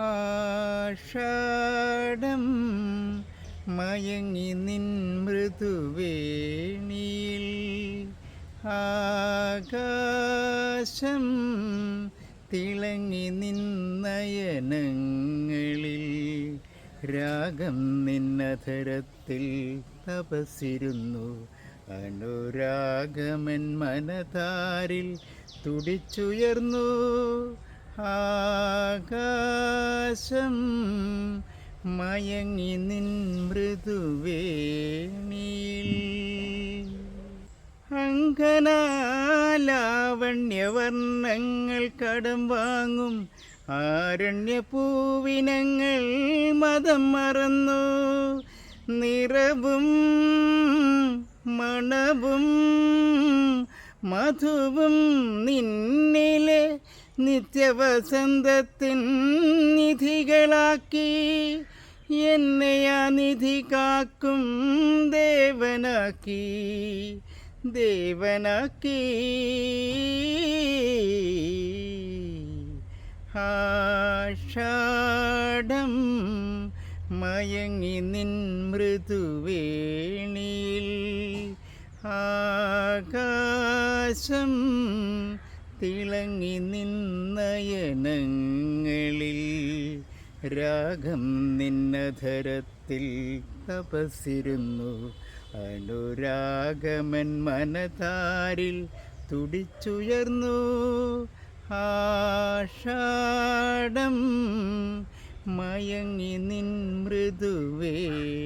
ആഷാഢം മയങ്ങി നിൻ മൃദുവേണിയിൽ. ആകാശം തിളങ്ങി നിൻ നയനങ്ങളിൽ. രാഗം നിന്നധരത്തിൽ തപസിരുന്നു അനുരാഗമൻ മനതാരിൽ തുടിച്ചുയർന്നു. ആകാശം മയങ്ങി നിൻ മൃദുവേണിയിൽ അങ്കനാലാവണ്യവർണങ്ങൾ കടം വാങ്ങും. ആരണ്യപൂവിനങ്ങൾ മതം മറന്നു. നിറവും മണവും മധുവും നിന്നിലെ നിത്യവസന്തത്തിൻ നിധികളാക്കി എന്നെ ആ നിധി കാക്കും ദേവനാക്കി ദേവനാക്കി. ആഷാഢം മയങ്ങി നിൻ മൃദുവേണിയിൽ ആകാശം തിളങ്ങി നിന്നയനങ്ങളിൽ രാഗം നിന്നധരത്തിൽ തപസിരുന്നു അനുരാഗമൻ മനതാരിൽ തുടിച്ചുയർന്നു. ആഷാടം മയങ്ങി നിൻ മൃദുവേണിയിൽ